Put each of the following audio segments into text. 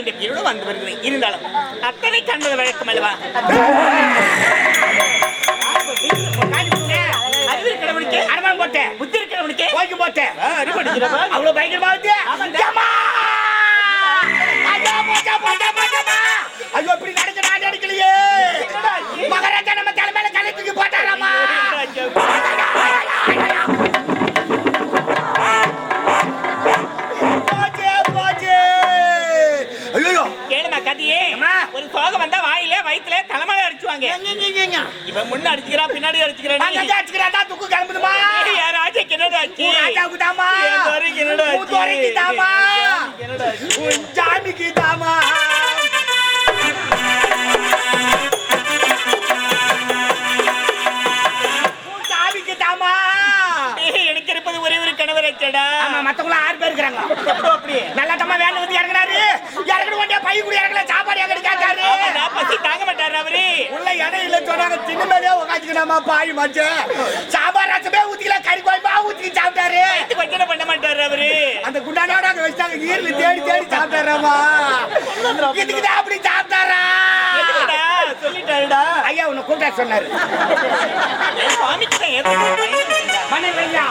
என்ற பேரோடு வந்து வருகிறேன்? இருந்தாலும் அத்தனை கண்டது வழக்கம் அல்லவா? போட்டேன் புத்தி இருக்கிறவனுக்கு வாங்கி போட்டேன். அவ்வளவு பயங்கரமா! ஐயோ இப்படி நடக்க நான் அடிக்கலையே. தாமா. உன் தாமா. எனக்கு இருப்பது ஒரே ஒரு கணவர் ஆச்சடா ஆமா, மத்தவங்களாம் ஆறு பேர் இருக்கிறாங்க. அப்படி நல்ல தம்மா வேன்ல வந்து இறங்குனாரு. இறங்குன உடனே பை கூட இறங்கல, சாப்பாடு எங்கன்னு கேட்டாரு. பசி தாங்க மாட்டாரு அவரு உள்ள இடம் இல்ல சொன்னாங்க திண்ணு மேலே பாய் மச்ச சாம்பார் ரசமே ஊத்திக்கல கறி குழம்பா ஊத்தி சாப்பிட்டாரு. பச்சனை பண்ண மாட்டாரு அவரு. அந்த குண்டானோட அங்க வச்சாங்க ஈரல் தேடி தேடி சாப்பிட்டாராமா? இதுக்கு தான் அப்படி சாப்பிட்டாரா? சொல்லிட்டாருடா. ஐயா உன்னை கூப்பிட்டா சொன்னாரு. மனைவி ஐயா.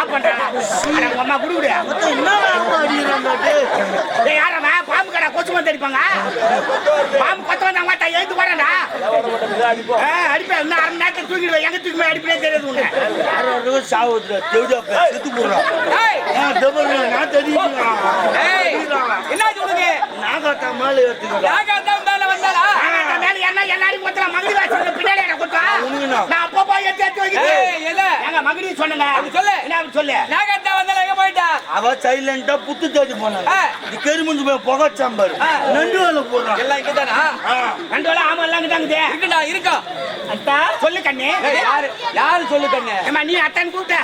ஆஃப் பண்றா அட உங்க அம்மா குடு குடு டேய் யாரவன் பாம்பு கடை கொச்சு வந்து அடிப்பாங்க? பாம்பு கொத்த வந்தா மாட்டா எழுந்து போறேன்டா. அடிப்பேன். இன்னும் அரை மணி நேரத்துல தூக்கிடுவேன் எங்க தூக்கி அடிப்பே தெரியாது உனக்கு ஏய், ஏய், என்னாச்சு உனக்கு? நாகாத்தா மேல வந்தாளா நாகாத்தா என்ன எல்லாரையும் கொத்தலாம் மகடி வாசல் பின்னாடி என்ன கொத்தா உனக்குண்ணா. நான் அப்பா போய் வைக்கிறேன். ஏய், எல. எங்க மகடி சொன்னங்க அப்படி சொல்லு. என்ன அப்படி சொல்லு? நாகத்தா வந்தால எங்க போயிட்டா? அவ சைலண்டா புத்து தேடி போனாங்க. இது கருமுஞ்சு போய் புகை சாம்பார். ஆ. நண்டு வேலை எல்லாம் வேளை ஆமா எல்லாம் இங்கிட்டாங்குதே இருக்குடா இருக்கா? அத்தா சொல்லு கண்ணு. யாரு? யாரு சொல்லு கண்ணு? ஏம்மா, நீ அத்தான் கூப்பிட்ட.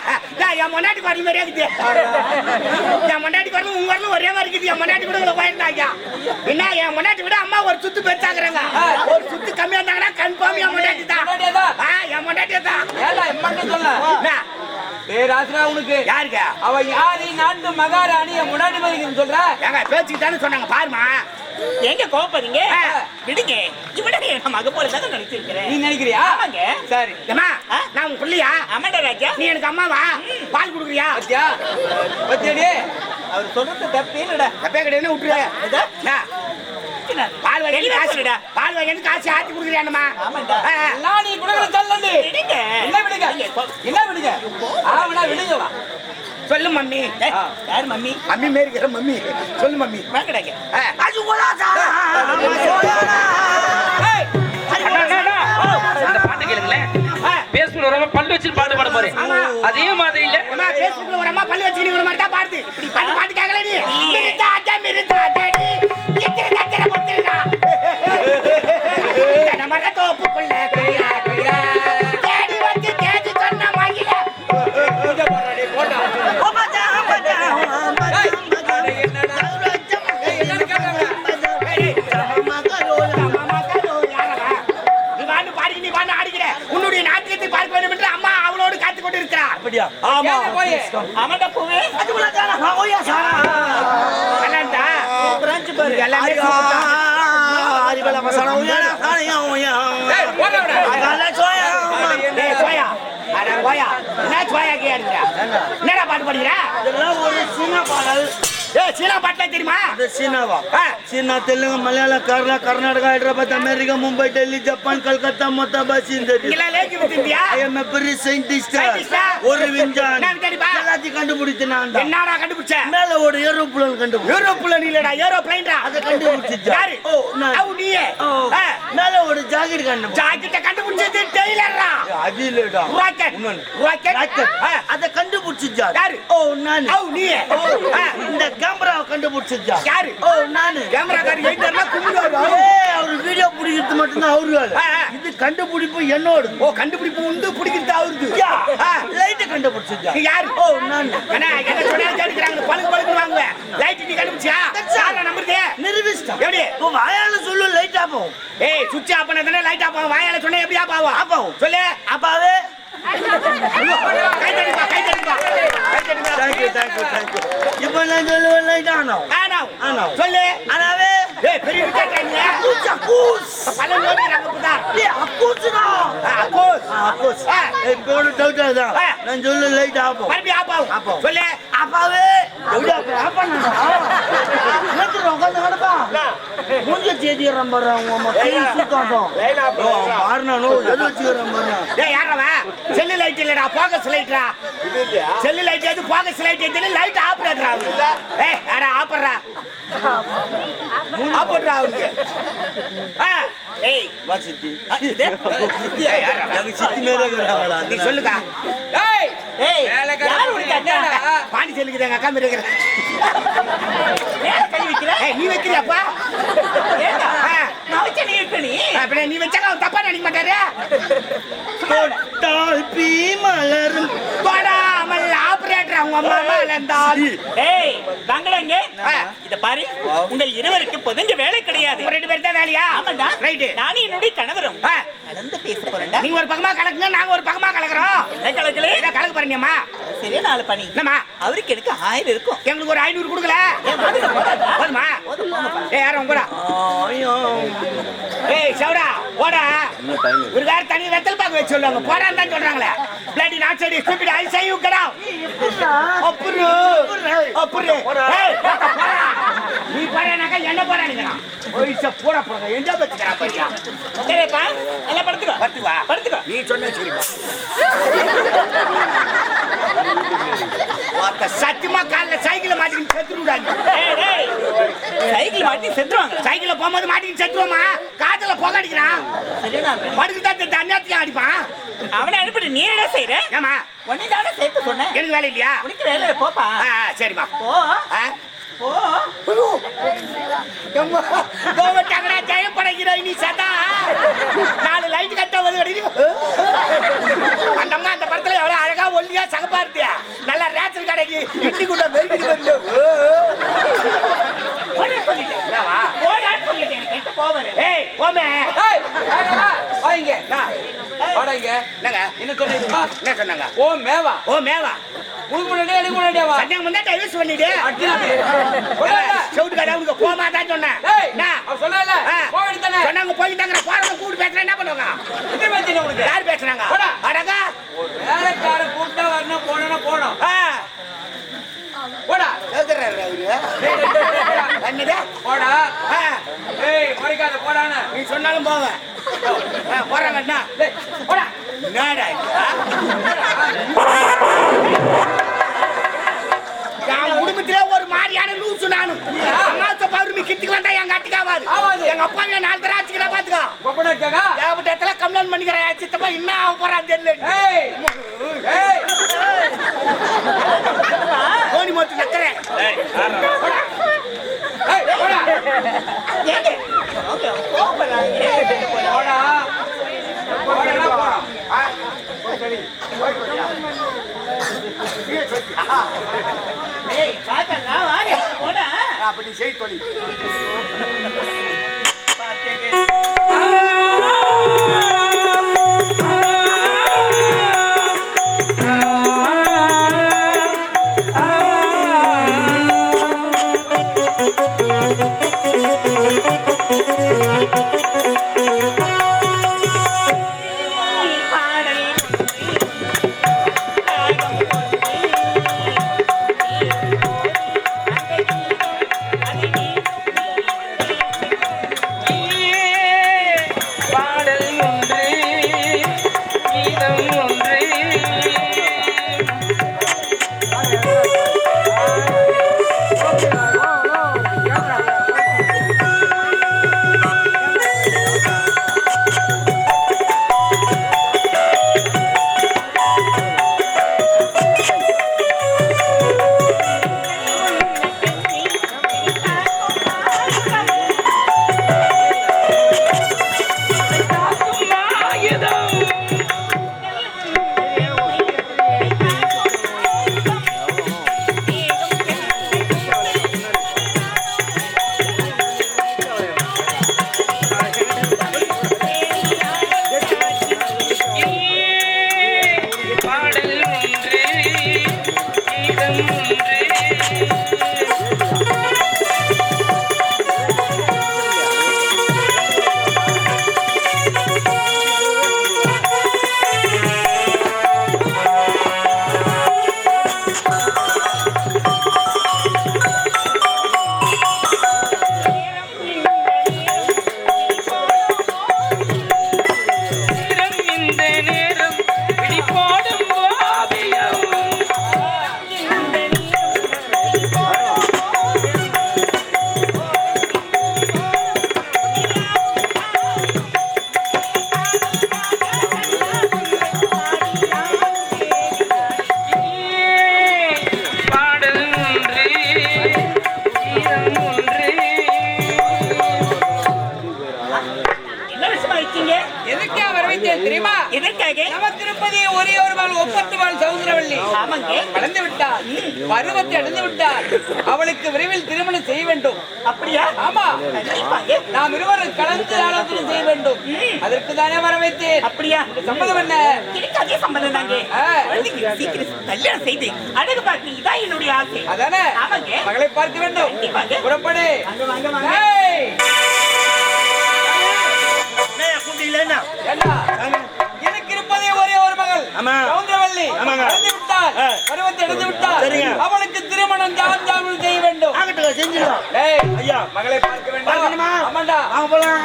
என் முன்னாடி வரல மாதிரியே இருக்குது. என் முன்னாடி வரல உங்க வரல ஒரே மாதிரி இருக்குது. என் முன்னாடி கூட போயிருந்தாங்க என்ன என் முன்னாடி விட அம்மா ஒரு சுத்து பெருசாக்குறாங்க ஒரு சுத்து கம்மியா இருந்தாங்கன்னா கன்ஃபார்ம் என் முன்னாடி தான். ஆ, என் முன்னாடி தான் ஏடா எம்மன்னு சொல்ல? பேராசனா உனக்கு? யாருங்க அவ யாரு? நாட்டு மகாராணிய முன்னாடி மதிக்குன்னு சொல்ற? ஏங்க பேச்சுக்கு தானே சொன்னாங்க பாருமா எங்க கோவப்படுறீங்க? ஆ. விடுங்க. இவனை என் மக போல தான் நினைச்சிருக்கிறேன். நீ நினைக்கிறியா? ஆமாங்க. சரி. ஏமா? நான் உன் பிள்ளையா? ஆமாண்டா ராஜா. நீ எனக்கு அம்மாவா பால் குடுக்குறியா? பத்தியா? பத்தியடி அவர் சொல்றது தப்பே இல்லடா. தப்பே கிடையாது விட்டுரு? பால் வாங்கி காசு சொல்லுடா. பால் வாங்கி காசு ஆத்தி. எல்லாம் நீ குடுக்கற விடுங்க என்ன விடுங்க என்ன விடுங்க ஆவனா விடுங்க வா சொல்லு மம்மி யார் மம்மி மம்மி மாரி இருக்கிற மம்மி சொல்லு மம்மி வாங்கடாங்க அண்ணா, அண்ணா, அண்ணா. இந்த பாட்டு கேளுங்களேன் ரொம்ப பல்லு வச்சு பாட போறேன். அதே மாதிரி இல்ல அம்மா பேஸ்புக்ல ஒரு அம்மா பல்லு வச்சுக்கிட்டு ஒரு மாதிரி தான் பாடுது. இப்படி பாட்டு பாட்டு கேட்கல நீ. மிருதா அஜா மிருதா அஜடி எத்திர தத்திர பொத்திரா நம்ம தோப்புக்குள்ள குயிலா அப்படியா போய். ஆமாண்டா பூவே அண்ணாண்டா பிரான்ச் பாரு. எல்லாமே அறிவல மசாலா சாலையா உயரா ஏய் போடா அகல சோயா. டேய் சோயா. கோயா என்ன சோயா கேக்குறா என்னடா பாட்டு பாடுகிற இதெல்லாம் ஒரு சீனா பாடல். ஏய் சீனா பாட்டுல தெரியுமா? அது சீனாவா. China Telugu Malayalam Kerala Karnataka Hyderabad America Mumbai Delhi Japan Calcutta மொத்த பஸ் இந்த இங்கெல்லாம் லேக்கி வித்தியா ஐ எம் a பெரிய ஆ? ஒரு விஞ்ஞான்? எல்லாத்தையும் கண்டுபிடித்து நான் தான். என்னடா கண்டுபிடிச்ச? மேல ஒரு ஏரோப்ளேன் கண்டுபிடி ஏரோப்ளேன் இல்லடா ஏரோப்ளேன்டா. அதை கண்டுபிடிச்சிச்சா? யாரு? ஓ நான். அவ நீயே. ஓ, ஆ. மேல ஒரு ஜாக்கெட் கண்டுபிடி ஜாக்கெட்ட கண்டுபிடிச்சது டெய்லர்ரா. அது இல்லடா. ராக்கெட். ராக்கெட். ராக்கெட். ஆ. அதை கண்டுபிடிச்சிச்சா? யாரு? ஓ நானு. அவ நீயே. ஓ, ஆ. இந்த கேமராவை கண்டுபிடிச்சிச்சா? யாரு? ஓ நானு. கேமராக்காரி எயிட்டர்னா கும்பிடுவாரு ஏய், அவரு வீடியோ பிடிக்கிறது மட்டும்தான் அவரு வேலை ஆ, ஆ. இது கண்டுபிடிப்பு என்னோடு ஓ கண்டுபிடிப்பு உண்டு பிடிக்கிறது அவருது. ஆ. லைட் கண்டுபிடிச்சிச்சா? யாரு? ஓ வாயால சொன்னா எப்படி ஆஃப் ஆகும்? ஆஃப் ஆகும். சொல்லு. தேங்க்யூ இப்போ நான் சொல்லுவேன் லைட் ஆனோம் ஆனாவும் ஆனாவும். சொல்லு. ஆனாவே ஏய் பெரிய விட்டாங்க அக்கூஸ் அக்கூஸ். பல நோக்கிறாங்க புதான் ஏய் அக்கூஸ்டா அக்கோஸ். அக்கூஸ். இப்போ ஒரு டவுட் அதுதான் ஆ. நான் சொல்லு லைட் ஆகும். மறுபடி ஆஃப் ஆகும். சொல்லு. எப்படி அப்ப ஆஃப் பண்ணடா நேத்து உட்காந்து கிடப்பா. மூஞ்ச தேதிறான் பாரு அவங்க அம்மா கை சுத்தாட்டம் மாறினானோ எது வச்சுக்கிறான் பாரு ஏய் யாரவன் செல்லு லைட் இல்லடா போக்கஸ் லைட்ரா செல்லு லைட் எது போக்கஸ் லைட் எது லைட் பண்ணுறா. ஏய் அட ஆஃப் இருக்கிறாங்களா? நீ சொல்லுக்கா? பாண்டி செல்லுக்குது எங்க அக்கா மாதிரி இருக்கிற. கை வைக்கிற? நீ வைக்கிறியாப்பா? வச்ச நீ அவன் தப்பா நினைக்க மாட்டாரு. மலரும். தொடாமல் அவங்க அம்மா வளர்ந்தால் ஏய் வாங்கடாங்க ஆ. இத பாரு உங்கள் இருவருக்கு பொதுங்க வேலை கிடையாது. உங்க ரெண்டு பேர் தான் வேலையா? ஆமாண்டா. ரைட்டு. நானும் என்னுடைய கணவரும். கலந்து பேச போறேன்டா. நீங்க ஒரு பக்கமா கலக்குங்க நாங்க ஒரு பக்கமா கலக்குறோம். என்ன கலக்கலே? என்ன கலக்கு பாருங்கம்மா சரியா நாலு பணி என்னம்மா? அவருக்கு எனக்கு ஆயிரம் இருக்கும். எங்களுக்கு ஒரு ஐநூறு கொடுக்கல? போதுமா. ஏய் யாரும் உங்கடா ஏய் சவுடா போடா. ஒரு வேற தனி வெத்தல் பாக்க வச்சு சொல்லுவாங்க. போடான்னு தான் சொல்றாங்களே. Bloody not side stupid I say you get out அப்புறு அப்புறு. நீ போறானாக்கா என்ன போறானுங்கறான் ஓய்ஸ போடா போடா எங்க பத்துக்கறா பையா சரிப்பா எல்லாம் படுத்துக்கோ. பத்து வா படுத்துக்கோ. நீ சொன்ன சரிப்பா சத்தியமா கால்ல சைக்கிள் மாட்டிக்கிட்டு செத்துருடாங்க. சைக்கிள் மாட்டி செத்துருவாங்க சைக்கிள்ல போகும்போது மாட்டிக்கிட்டு செத்துருவோமா? காத்துல புகை அடிக்கிறான் படுக்குதா தண்ணியாத்தையும் அடிப்பான். அவனை அனுப்பிட்டு நீ என்ன செய்யற ஏமா ஒன்னி தானே சேர்த்து சொன்னேன். எனக்கு வேலை இல்லையா? உனக்கு வேலை போப்பா. சரிம்மா. போ. ஆ? போ ஐயோ. எம்மா, ஜெயம் படைக்கிறாய் நீ சதா. நாலு லைட் கட்ட வந்து கிடைக்குது. அந்த அம்மா அந்த படத்துல எவ்வளவு அழகா ஒல்லியா சகப்பா இருந்தியா நல்லா ரேஷன் கடைக்கு இட்லி கூட வெறுக்கிட்டு வந்து போவேன் ஏய் போமே ஏய், வாங்க. என்னங்க என்ன சொன்னீங்க? என்ன சொன்னாங்க ஓ மேவா ஓ மேவா உனக்கு முன்னாடியா எனக்கு முன்னாடியா வா சத்தியம் வந்தா டைவர்ஸ் பண்ணிடு கடை உனக்கு போமா தான் சொன்னேன் ஏய், என்ன? அவ சொன்னால? போக வேண்டியதானே? சொன்னாங்க போயிட்டாங்க போறவங்க கூட்டு பேசுறேன் என்ன பண்ணுவாங்க தெரியும் உனக்கு? யார் பேசுறாங்க. அடங்கா வேலைக்கார வரணும், போனா. ஆ போடா. கேக்குறாரு அவரு. என்னது போடா. ஆ, ஏய், முறைக்காத, போடான்னு. நீ சொன்னாலும் ஆ, போறாங்க என்ன? டேய், போடா. என்னடா? என் குடும்பத்திலே ஒரு மாதிரியான லூசு நானு அமாவாசை பௌர்ணமி கிட்டுக்கு வந்தா ஆகாது ஆகாது. எங்க அப்பா என் நாலு தடவை ஆச்சுக்கிறா பாத்துக்கோ. கொப்பனை வச்சாக்கா? ஏகப்பட்ட இடத்துல கம்ப்ளைண்ட் பண்ணிக்கிறேன். சித்தப்பா என்ன ஆக போறான் தெரியல. ஏய், ஏய், கோணி மொத்து நக்கிறேன். அப்படி செய் தொழில் பாடல் அதற்கு தானே வர வைத்தேன். அப்படியா? சம்மதம் என்ன? எனக்கு அதே தாங்க. சீக்கிரம் கல்யாணம் செய்து அழகு பார்க்க இதான் என்னுடைய ஆசை. அதானே? ஆமாங்க. மகளை பார்க்க வேண்டும். புறப்படு? எனக்கு இருப்பதே ஒரே ஒரு மகள். வளர்ந்து விட்டார் ஆ. பருவத்தை விட்டார் சரிங்க. அவளுக்கு திருமணம் ஜாம் ஜாமுன் செய்ய வேண்டும். ஏய், ஐயா. மகளை பார்க்க வேண்டும்? ஆமாண்டா. போலாம்.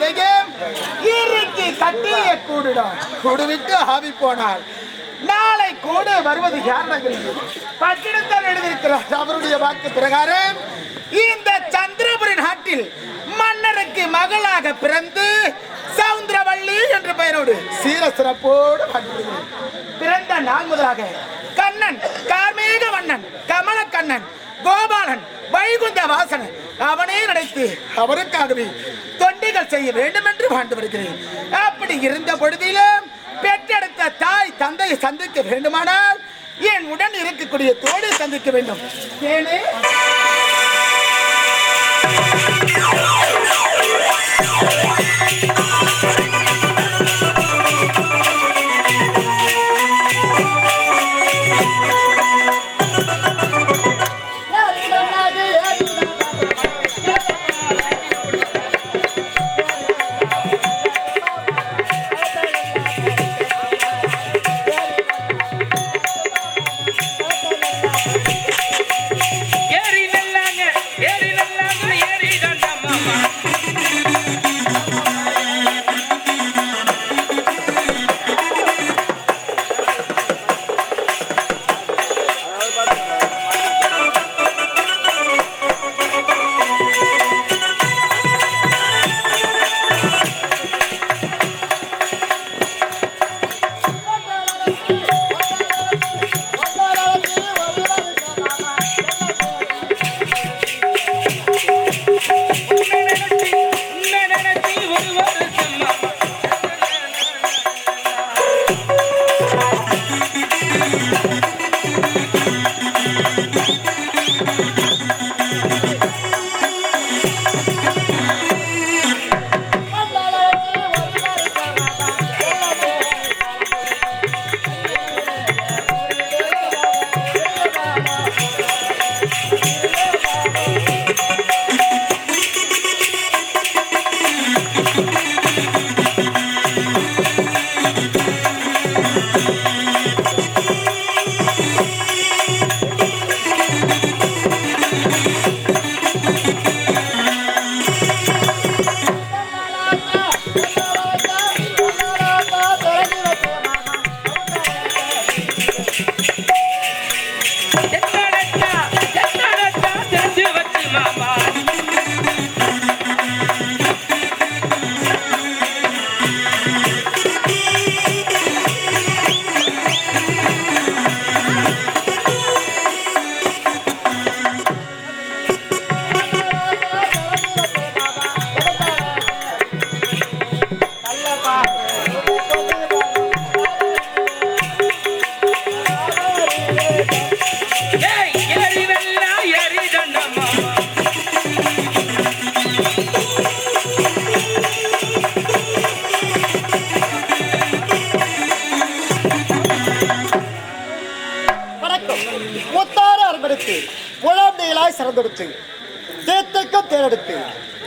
எலும்பும் இறுக்கி கட்டிய கூடுடா கூடுவிட்டு ஆவி போனார். நாளை கூடு வருவது யார் பட்டினத்தால் எழுதியிருக்கிறார். அவருடைய வாக்கு பிரகாரம் இந்த சந்திரபுரி நாட்டில் மன்னருக்கு மகளாக பிறந்து சவுந்தரவள்ளி என்ற பெயரோடு சீர சிறப்போடு பிறந்த நாள் முதலாக கண்ணன் கார்மேக வண்ணன் கமல கண்ணன் கோபாலன் வைகுந்த வாசன் அவனே நடித்து அவருக்காகவே நன்மைகள் செய்ய வேண்டும் என்று வாழ்ந்து வருகிறேன். அப்படி இருந்த பொழுதிலும் பெற்றெடுத்த தாய் தந்தையை சந்திக்க வேண்டுமானால் என் உடன் இருக்கக்கூடிய தோழை சந்திக்க வேண்டும். ஏனே? ஏறி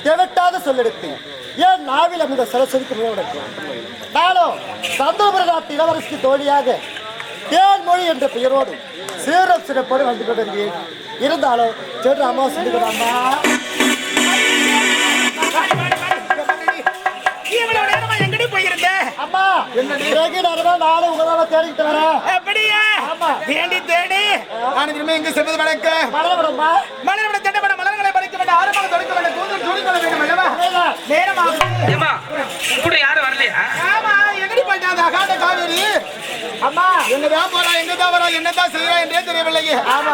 தெவட்டாத சொல்லெடுத்து ஏன் நாவில் அமுத சரஸ்வதிக்கு நிலவெடுத்து நானும் சந்தோபுர நாட்டு இளவரசிக்கு தோழியாக தேன்மொழி என்ற பெயரோடு சீரம் சிறப்போடு வந்து கொண்டிருக்கிறேன். இருந்தாலும் சென்று அம்மா போயிருந்த அம்மா. நானும் உங்களை தேடிக்கிட்டு வரேன். அப்படியா? ஆமா. தேடி தேடி. நான் திரும்ப எங்க செல்வது மலர்விட தண்டப்பட மலர்களை பறிக்க வேண்டிய ஆரம்பம் தொடுக்க வேண்டிய கூந்தல் சூடிக்கொள்ள வேண்டும் அல்லவா? நேரமாகும். ஏமா கூட யாரும் வரலையா? ஆமா எங்கடி போயிட்டான் அந்த அகாத காவேரி. அம்மா எங்கதான் போறா எங்கதான் வரா என்னதான் செய்யறா என்றே தெரியவில்லையே. ஆமா.